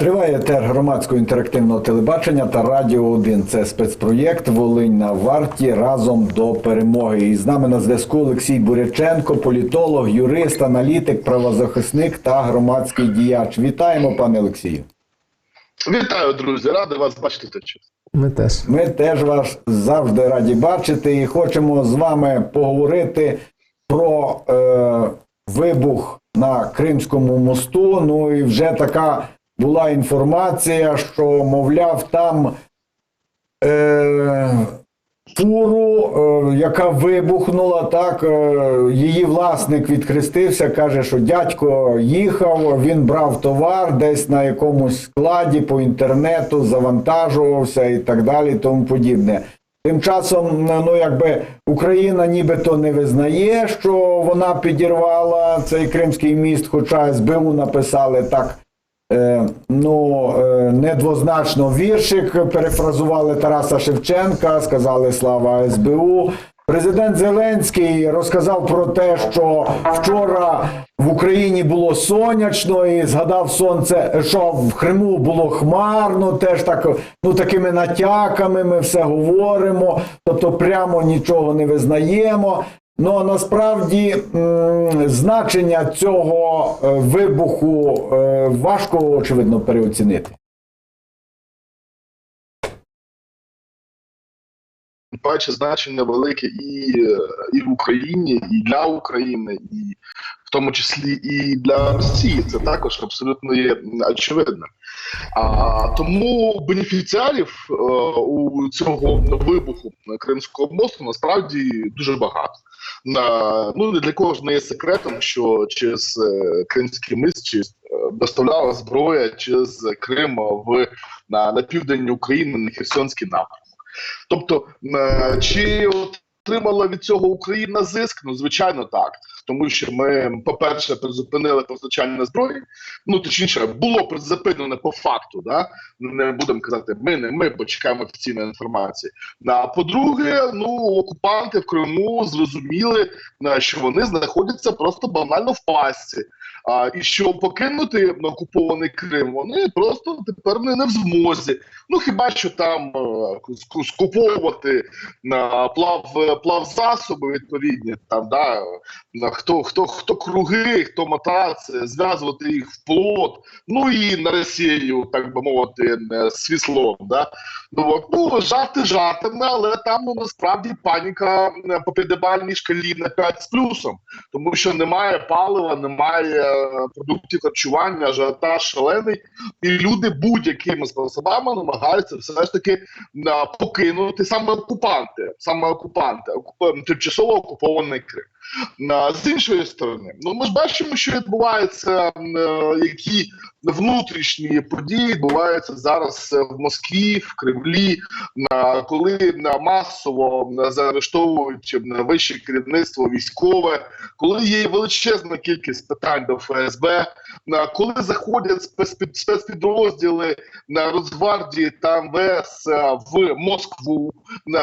Триває етер громадського інтерактивного телебачення та Радіо 1. Це спецпроєкт Волинь на варті разом до перемоги. І з нами на зв'язку Олексій Буряченко, політолог, юрист, аналітик, правозахисник та громадський діяч. Вітаємо, пане Олексію. Вітаю, друзі! Радий вас бачити точно. Ми теж. Ми теж вас завжди раді бачити і хочемо з вами поговорити про е, вибух на Кримському мосту. Ну і вже така була інформація, що, мовляв, там е, фуру, е, яка вибухнула, так, е, її власник відхрестився, каже, що дядько їхав, він брав товар десь на якомусь складі по інтернету, завантажувався і так далі, тому подібне. Тим часом, ну якби Україна нібито не визнає, що вона підірвала цей Кримський міст, хоча СБУ написали так. Е, ну, е, недвозначно віршик перефразували Тараса Шевченка, сказали слава СБУ. Президент Зеленський розказав про те, що вчора в Україні було сонячно, і згадав сонце, що в Криму було хмарно, теж так, ну такими натяками ми все говоримо, тобто прямо нічого не визнаємо. Ну насправді значення цього е, вибуху е, важко очевидно переоцінити. Бачу значення велике і, і в Україні, і для України, і в тому числі і для Росії. Це також абсолютно є очевидно. А тому бенефіціарів е, у цього вибуху Кримського мосту насправді дуже багато. На ну не для кого ж не є секретом, що через е, Кримський мист чи е, доставляла зброя через Крим в на, на південь України на Херсонський напрямок. Тобто, е, чи отримала від цього Україна зиск? Ну, звичайно, так. Тому що ми, по-перше, призупинили постачання зброї. Ну, точніше, було призупинено по факту. Да? Не будемо казати, ми не ми, бо чекаємо офіційної інформації. А по-друге, ну окупанти в Криму зрозуміли, е, що вони знаходяться просто банально в пастці. А, і що покинути окупований Крим, вони просто тепер не, не в змозі. Ну хіба що там е, скуповувати на плав плавзасоби відповідні, там да хто хто хто круги, хто мотаци, зв'язувати їх в плот, ну і на Росію, так би мовити, е, свіслом. Да? Ну, от, ну жарти жартами, але там ну, насправді паніка е, по п'ятибальній шкалі на 5 з плюсом, тому що немає палива, немає е, продуктів харчування, ажіотаж шалений, і люди будь-якими способами намагаються все ж таки покинути саме окупанти, саме окупанти, окуп... тимчасово окупований Крим. З іншої сторони, ну ми ж бачимо, що відбувається, е, які внутрішні події відбуваються зараз е, в Москві, в Кремлі, коли масово заарештовують вище керівництво військове, коли є величезна кількість питань до ФСБ, коли заходять спецпідрозділи на Росгвардії та МВС е, в Москву,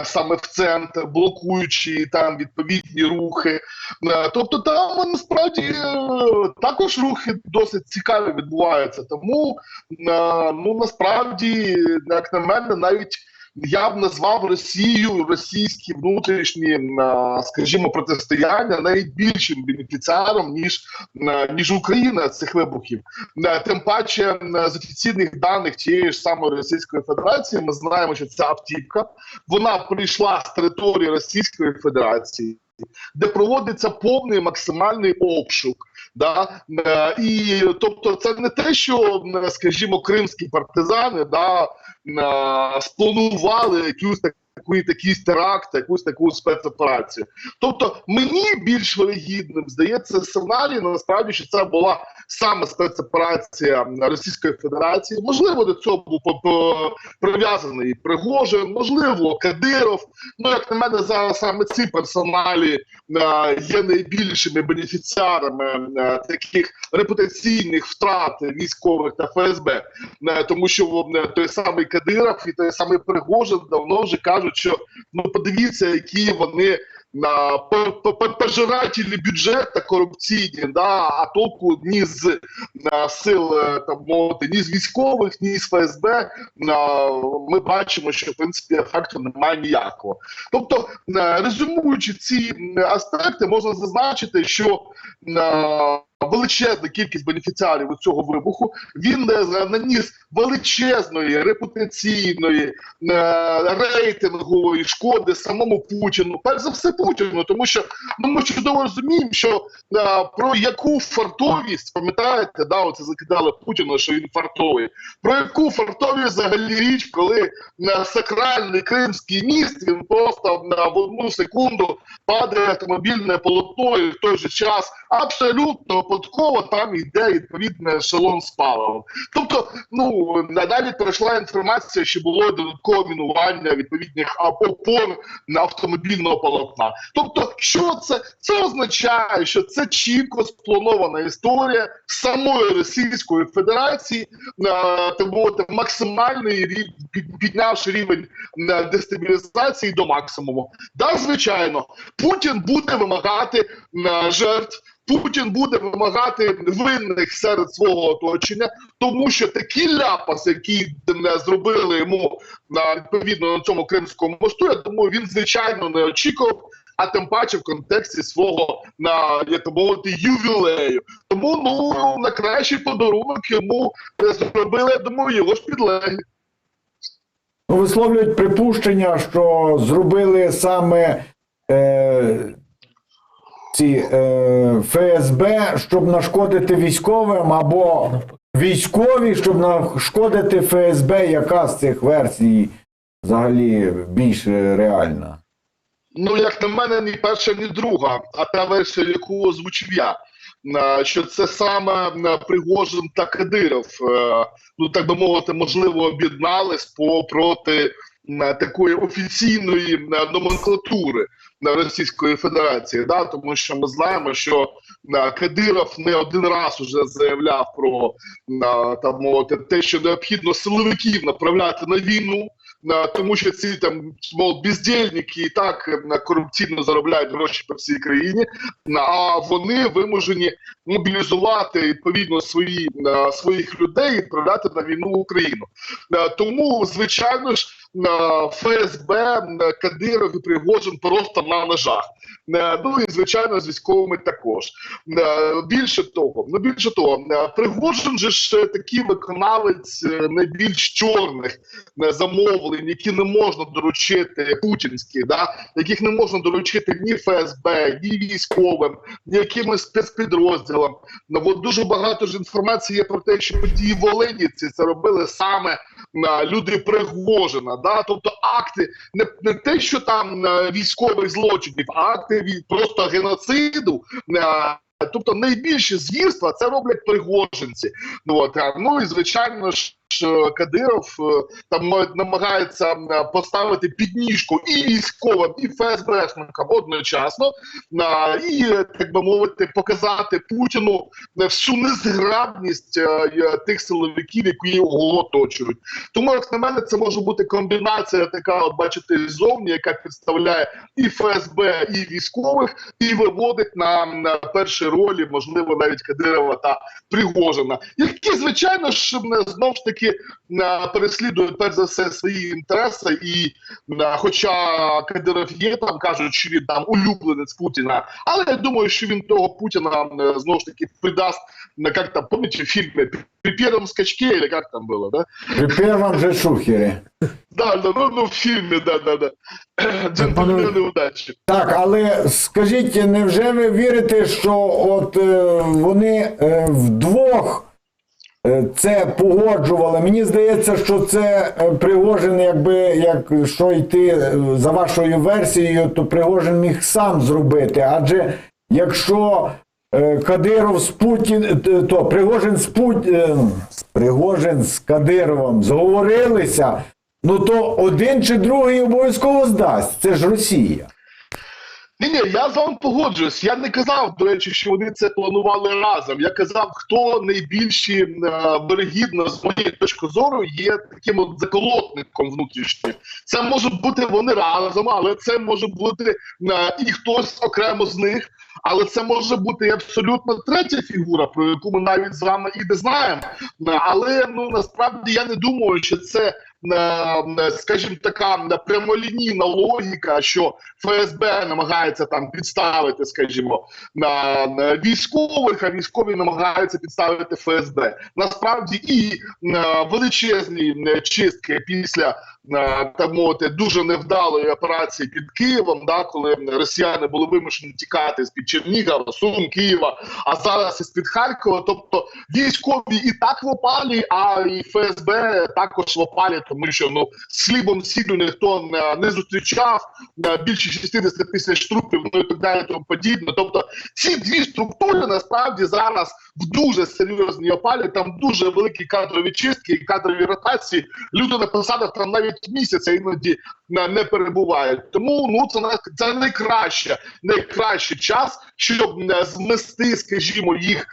саме в центр, блокуючи там відповідні рухи. Е, Тобто там насправді е, також рухи досить цікаві відбуваються. Тому е, ну насправді, як на мене, навіть я б назвав Росію, російські внутрішні, е, скажімо, протистояння навіть більшим бенефіціаром, ніж, е, ніж Україна цих вибухів. Е, Тим паче е, з офіційних даних тієї ж самої Російської Федерації ми знаємо, що ця автівка вона прийшла з території Російської Федерації де проводиться повний максимальний обшук. Да? Е, І тобто, це не те, що, скажімо, кримські партизани да, е, спланували якусь так. Такий, такий теракт, якусь таку спецоперацію. Тобто мені більш вирогідним здається сценарій, насправді, що це була саме спецоперація Російської Федерації. Можливо, до цього був прив'язаний Пригожин, можливо, Кадиров. Ну, як на мене, зараз саме ці персоналі е, є найбільшими бенефіціарами е, таких репутаційних втрат військових та ФСБ, Е, тому що той самий Кадиров і той самий Пригожин давно вже кажуть, що ну подивіться, які вони на п- п- п- пожиратели бюджета корупційні, да, а толку ні з на сил е, там мовити, ні з військових, ні з ФСБ. на, Ми бачимо, що в принципі ефекту немає ніякого. Тобто, е, резюмуючи ці аспекти, можна зазначити, що е, величезна кількість бенефіціарів у цього вибуху він е, наніс величезної репутаційної е, рейтингової шкоди самому Путіну. Перш за все Путіну, тому що ну, ми чудово розуміємо, що е, про яку фартовість пам'ятаєте, да, оце закидали Путіну, що він фартовий. Про яку фартовість взагалі річ, коли на сакральний кримський міст він просто на в одну секунду падає автомобільне полотно, і в той же час абсолютно випадково там йде відповідний ешелон з паливом. Тобто, ну надалі пройшла інформація, що було додаткове мінування відповідних опор на автомобільного полотна. Тобто, що це? Це означає, що це чітко спланована історія самої Російської Федерації, е, так мовити, максимальний рів- під- піднявши рівень е, дестабілізації до максимуму. Да, звичайно, Путін буде вимагати е, жертв. Путін буде вимагати винних серед свого оточення, тому що такі ляпаси, які зробили йому на відповідно на цьому кримському мосту, я думаю, він звичайно не очікував. А тим паче в контексті свого на як мовити ювілею. Тому ну на кращий подарунок йому зробили, я думаю, його ж підлеглі. Ну, висловлюють припущення, що зробили саме е, ці е, ФСБ, щоб нашкодити військовим, або військові, щоб нашкодити ФСБ, яка з цих версій взагалі більш реальна. Ну, як на мене, ні перша, ні друга, а та версія, яку озвучив я. е, Що це саме е, Пригожин та Кадиров, е, ну так би мовити, можливо, об'єднались по проти е, такої офіційної номенклатури Російської Федерації. Да? Тому що ми знаємо, що Кадиров не один раз уже заявляв про там мовити те, що необхідно силовиків направляти на війну. Тому що ці там мов бездільники і так корупційно заробляють гроші по всій країні, а вони вимушені мобілізувати відповідно свої своїх людей і відправляти на війну Україну. Тому, звичайно ж, ФСБ, Кадиров і Пригожин просто на ножах. Е, Ну і звичайно, з військовими також. Е, Більше того, ну більше того, е, Пригожин же ж такий виконавець найбільш чорних замовлень, які не можна доручити путінські, да яких не можна доручити ні ФСБ, ні військовим, ні якимось спецпідрозділам. Ну от дуже багато ж інформації є про те, що події в Оленівці це робили саме люди Пригожина. Да, тобто акти не, не те, що там е, військових злочинів, а акти від просто геноциду. е, Тобто найбільше звірства це роблять пригожинці. Ну от ну і звичайно ж е, Кадиров е, там намагається е, поставити підніжку і військовим, і ФСБшникам одночасно, і е, так би мовити, показати Путіну е, всю незграбність е, е, тих силовиків, які його оточують. Тому, як на мене, це може бути комбінація така, от бачите, зовні, яка представляє і ФСБ, і військових, і виводить на, на перші ролі, можливо, навіть Кадирова та Пригожина, які, звичайно ж, м, знову ж таки м, переслідують перш за все свої інтереси. І м, хоча Кадиров є, там кажуть, що він там улюбленець Путіна, але я думаю, що він того Путіна знову ж таки придасть, на як там, пам'ятаєте, в фільмі «При первом скачке» или як там було, да? При першому же шухері. Да, да, ну, ну в фільмі, да, да, да. Джентльмени удачі. Так, але скажіть, невже ви вірите, що от е, вони е, вдвох е, це погоджували? Мені здається, що це е, Пригожин, якби як що йти е, за вашою версією, то Пригожин міг сам зробити. Адже якщо е, Кадиров з Путін, е, то Пригожин з Путін, Пригожин з Кадировим зговорилися, ну то один чи другий обов'язково здасть. Це ж Росія. Ні, ні, я з вами погоджуюсь. Я не казав, до речі, що вони це планували разом. Я казав, хто найбільші е, вирогідно, з моєї точки зору, є таким от заколотником внутрішнім. Це може бути вони разом, але це може бути е, і хтось окремо з них. Але це може бути абсолютно третя фігура, про яку ми навіть з вами і не знаємо. Е, Але ну насправді я не думаю, що це скажімо, така прямолінійна логіка, що ФСБ намагається там підставити, скажімо, на військових, а військові намагаються підставити ФСБ. Насправді і е, величезні е, чистки після е, так мовити дуже невдалої операції під Києвом, да, коли росіяни були вимушені тікати з під Чернігова, Сум, Києва, а зараз із під Харкова. Тобто військові і так в опалі, а і ФСБ також в опалі, тому що ну з хлібом сіллю ніхто не, не зустрічав е, більше 60 тисяч трупів, ну і так далі, тому подібне. Тобто ці дві структури насправді зараз в дуже серйозній опалі. Там дуже великі кадрові чистки і кадрові ротації. Люди на посадах там навіть місяця іноді не, перебувають. Тому ну це це найкраще, найкращий час, щоб е, змести, скажімо, їх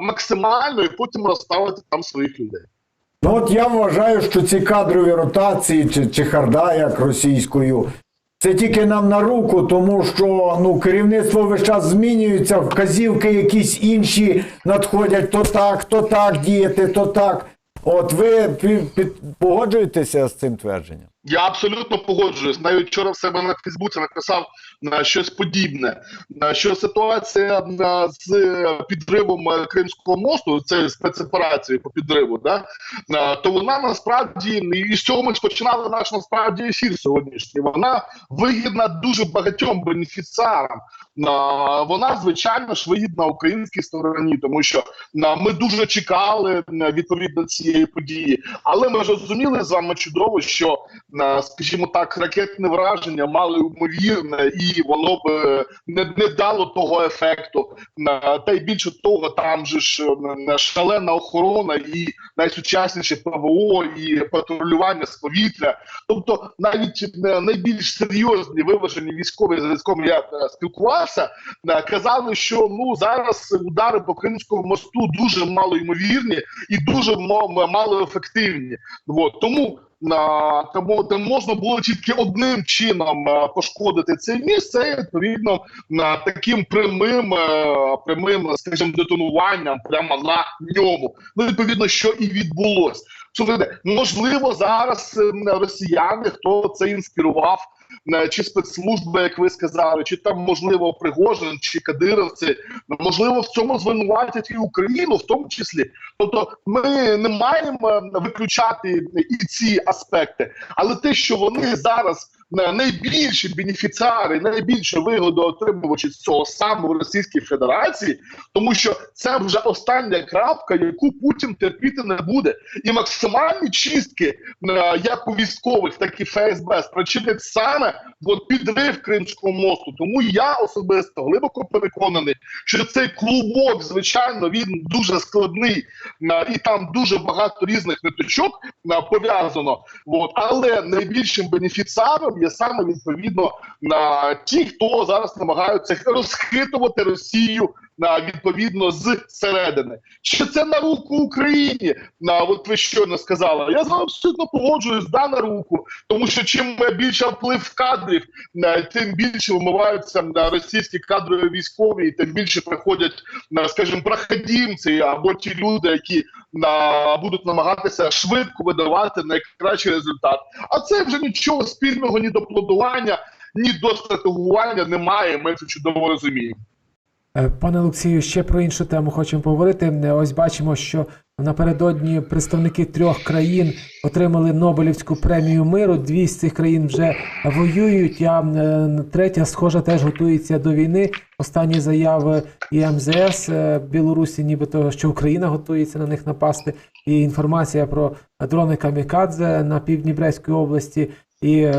максимально і потім розставити там своїх людей. Ну от я вважаю, що ці кадрові ротації чи чехарда, як російською, це тільки нам на руку, тому що ну керівництво весь час змінюється, вказівки якісь інші надходять то так, то так діяти, то так. От ви погоджуєтеся з цим твердженням? Я абсолютно погоджуюсь. Навіть вчора в себе на Фейсбуці написав на щось подібне. Що ситуація з е, підривом е, Кримського мосту, це спецоперації по підриву, да на, то вона насправді і з цього ми починали наш насправді ефір сьогоднішній. Вона вигідна дуже багатьом бенефіціарам. Вона звичайно ж вигідна українській стороні, тому що ми дуже чекали відповідно цієї події. Але ми розуміли з вами чудово, що скажімо так, ракетне враження мали ймовірне, і воно б е, не, не дало того ефекту. Та й більше того, там же ж е, шалена охорона і найсучасніше ПВО і патрулювання з повітря. Тобто, навіть е, найбільш серйозні виважені військові, з якими я е, спілкувався, е, казали, що ну зараз удари по Кримському мосту дуже мало ймовірні і дуже мо- мало ефективні. От. Тому тому там можна було тільки одним чином е, пошкодити це місце, відповідно на таким прямим, е, прямим, скажімо, детонуванням прямо на ньому. Ну відповідно, що і відбулось. Слухайте, можливо, зараз е, росіяни, хто це інспірував, е, чи спецслужби, як ви сказали, чи там можливо Пригожин, чи кадировці, можливо, в цьому звинуватять і Україну, в тому числі. Тобто, ми не маємо е, виключати і ці аспекти, але те, що вони зараз е, найбільші бенефіціари, найбільше вигоду отримувачі з цього саме в Російській Федерації, тому що це вже остання крапка, яку Путін терпіти не буде, і максимальні чистки, е, як у військових, так і ФСБ, спричинять саме от підрив Кримського мосту. Тому я особисто глибоко переконаний, що цей клубок, звичайно, він дуже складний е, і там дуже багато різних ниточок е, пов'язано. От але найбільшим бенефіціаром є саме відповідно на ті, хто зараз намагаються розхитувати Росію відповідно з середини. Чи це на руку Україні? На от ви щойно сказали. Я з вами абсолютно погоджуюсь да на руку, тому що чим більше вплив кадрів, е, тим більше вимиваються російські кадрові військові, і тим більше приходять скажімо, проходімці або ті люди, які будуть намагатися швидко видавати найкращий результат. А це вже нічого спільного ні до планування, ні до стратегування немає. Ми це чудово розуміємо. Е, Пане Олексію, ще про іншу тему хочемо поговорити. Е, Ось бачимо, що напередодні представники трьох країн отримали Нобелівську премію миру. Дві з цих країн вже воюють. А е, третя, схожа, теж готується до війни. Останні заяви і МЗС Білорусі, нібито що Україна готується на них напасти. І інформація про дрони Камікадзе на півдні Брестської області. І, е,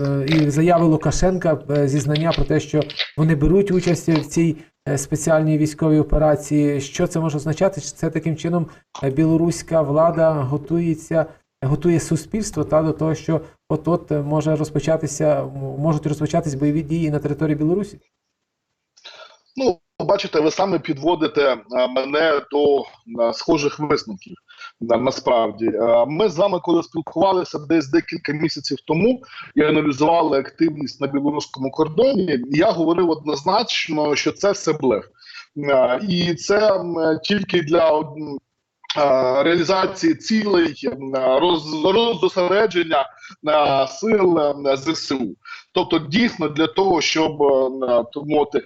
е, і заяви Лукашенка е, зізнання про те, що вони беруть участь в цій спеціальній військовій операції. Що це може означати? Чи це таким чином білоруська влада готується, готує суспільство та до того, що от от може розпочатися, можуть розпочатись бойові дії на території Білорусі? Ну, бачите, ви саме підводите мене до схожих висновків. На- Насправді, Е, ми з вами, коли спілкувалися десь декілька місяців тому і аналізували активність на білоруському кордоні, я говорив однозначно, що це все блеф. Е, І це тільки для е, реалізації цілей роз, роздосередження е, сил ЗСУ. Тобто, дійсно для того, щоб е, мовити,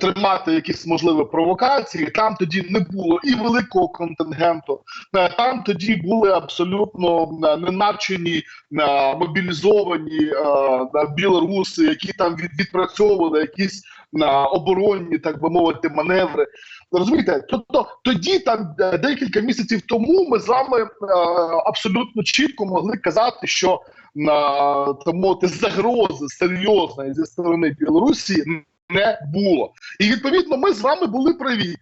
тримати якісь можливі провокації, там тоді не було і великого контингенту. Е, Там тоді були абсолютно е, ненавчені, мобілізовані білоруси, які там від, відпрацьовували якісь оборонні, так би мовити, маневри. Розумієте, тобто тоді, там декілька місяців тому, ми з вами абсолютно чітко могли казати, що на тому загрози серйозної зі сторони Білорусі не було. І відповідно ми з вами були праві.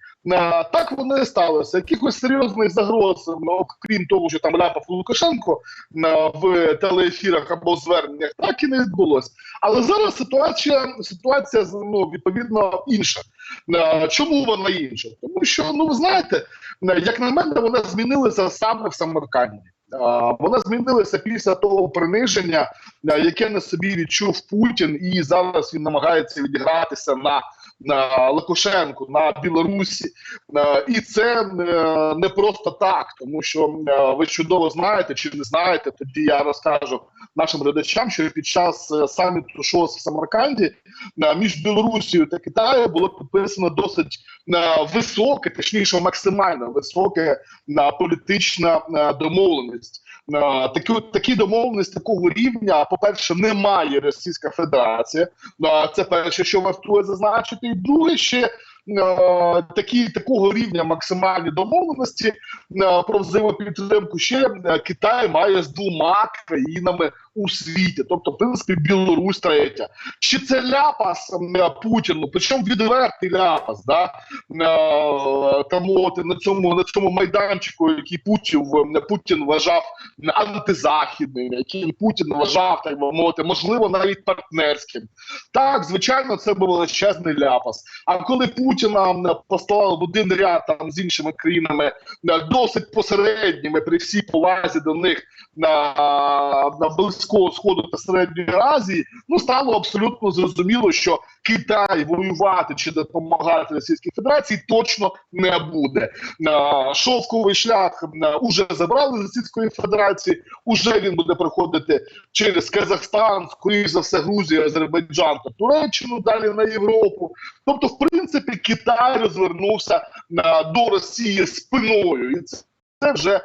Так воно і сталося. Якихось серйозних загроз, ну, окрім того, що там ляпав Лукашенко в телеефірах або зверненнях, так і не відбулося. Але зараз ситуація ситуація ну, відповідно інша. Чому вона інша? Тому що ну ви знаєте, як на мене, вона змінилася саме в Самарканді. Вона змінилася після того приниження, е, яке на собі відчув Путін, і зараз він намагається відігратися на, на Лукашенку, на Білорусі. Е, І це е, не просто так, тому що е, ви чудово знаєте чи не знаєте, тоді я розкажу нашим глядачам, що під час саміту ШОС в Самарканді між Білорусією та Китаєм було підписано досить високе, точніше максимально високе е, політична домовленість. Такі, такі домовленості такого рівня, по-перше, немає Російська Федерація. Е, Це перше, що вартує зазначити. І друге, ще е, такі, такого рівня максимальні домовленості е, про взаємопідтримку. Ще е, Китай має з двома країнами у світі, тобто, в принципі, Білорусь третя. Чи це ляпас Путіну? Причому відвертий ляпас, да? Е, Тому от на цьому на цьому майданчику, який Путін Путін вважав антизахідним, який Путін вважав так би мовити, можливо, навіть партнерським. Так, звичайно, це був величезний ляпас. А коли Путіна м, послали в один ряд там з іншими країнами досить посередніми при всій повазі до них на, на близького сходу та середньої Азії, ну стало абсолютно зрозуміло, що Китай воювати чи допомагати Російській Федерації точно не буде. Шовковий шлях уже забрали з Російської Федерації. Уже він буде проходити через Казахстан, скоріш за все, Грузію, Азербайджан та Туреччину, далі на Європу. Тобто, в принципі, Китай розвернувся до Росії спиною, і це, вже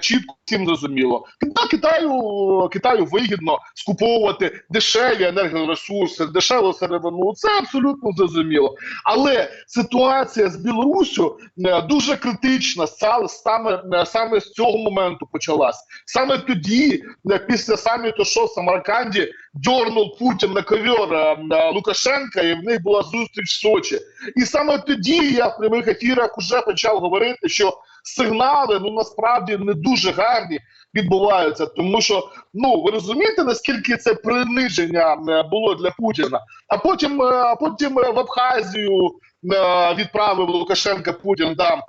чітко всім зрозуміло. Та Китаю Китаю вигідно скуповувати дешеві енергоресурси, дешеву сировину. Це абсолютно зрозуміло. Але ситуація з Білоруссю е, дуже критична саме, саме, е, саме з цього моменту почалась. Саме тоді, е, після саміту, що Самарканді, дьорнув Путін на е, е, Лукашенка, і в них була зустріч в Сочі. І саме тоді я в прямих ефірах вже почав говорити, що сигнали ну насправді не дуже гарні відбуваються, тому що ну ви розумієте наскільки це приниження е, було для Путіна. А потім, е, а потім е, в Абхазію е, відправив Лукашенка Путін там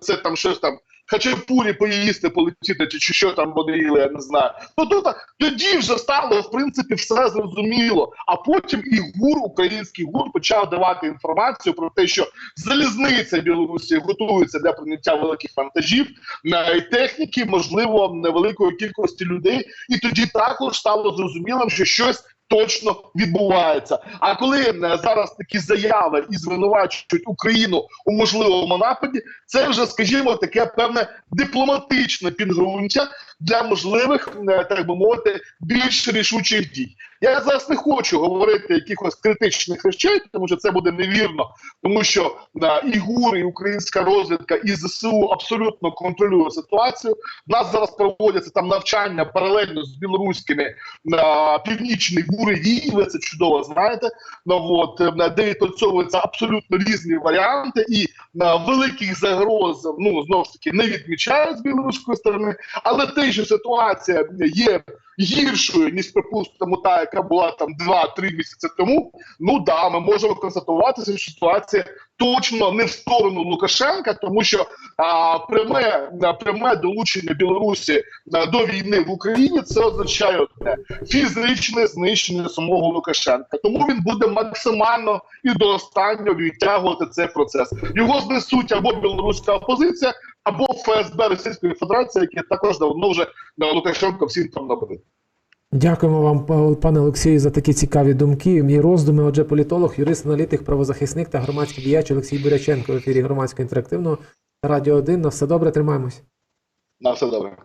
це там щось там. Хачапурі поїсти, полетіти, чи, що там вони їли, я не знаю. Ну тут тоді вже стало в принципі все зрозуміло. А потім і ГУР, український ГУР, почав давати інформацію про те, що залізниця Білорусі готується для прийняття великих вантажів на техніки, можливо, невеликої кількості людей. І тоді також стало зрозумілим, що щось. Точно відбувається. А коли е, зараз такі заяви і звинувачують Україну у можливому нападі, це вже, скажімо, таке певне дипломатичне підґрунтя для можливих, е, так би мовити, більш рішучих дій. Я зараз не хочу говорити якихось критичних речей, тому що це буде невірно, тому що е, і ГУР, і українська розвідка, і ЗСУ абсолютно контролює ситуацію. У нас зараз проводяться там навчання паралельно з білоруськими на північний буревій, ви це чудово знаєте. Ну, от, е, де відпрацьовуються абсолютно різні варіанти, і великих загроз ну знову ж таки не відмічають з білоруської сторони. Але те, що ситуація є гіршою, ніж припустимо, та, яка була там 2-3 місяці тому, ну да, ми можемо констатувати, що ситуація точно не в сторону Лукашенка, тому що а, пряме, пряме долучення Білорусі а, до війни в Україні це означає одне фізичне знищення самого Лукашенка. Тому він буде максимально і до останнього відтягувати цей процес. Його знесуть або білоруська опозиція, або ФСБ Російської Федерації, яке також давно вже на Лукашенко всім там набрид. Дякуємо вам, пане Олексію, за такі цікаві думки Мій роздуми. Отже, політолог, юрист, аналітик, правозахисник та громадський діяч Олексій Буряченко в ефірі громадського інтерактивного радіо 1. На все добре, тримаємось. На все добре.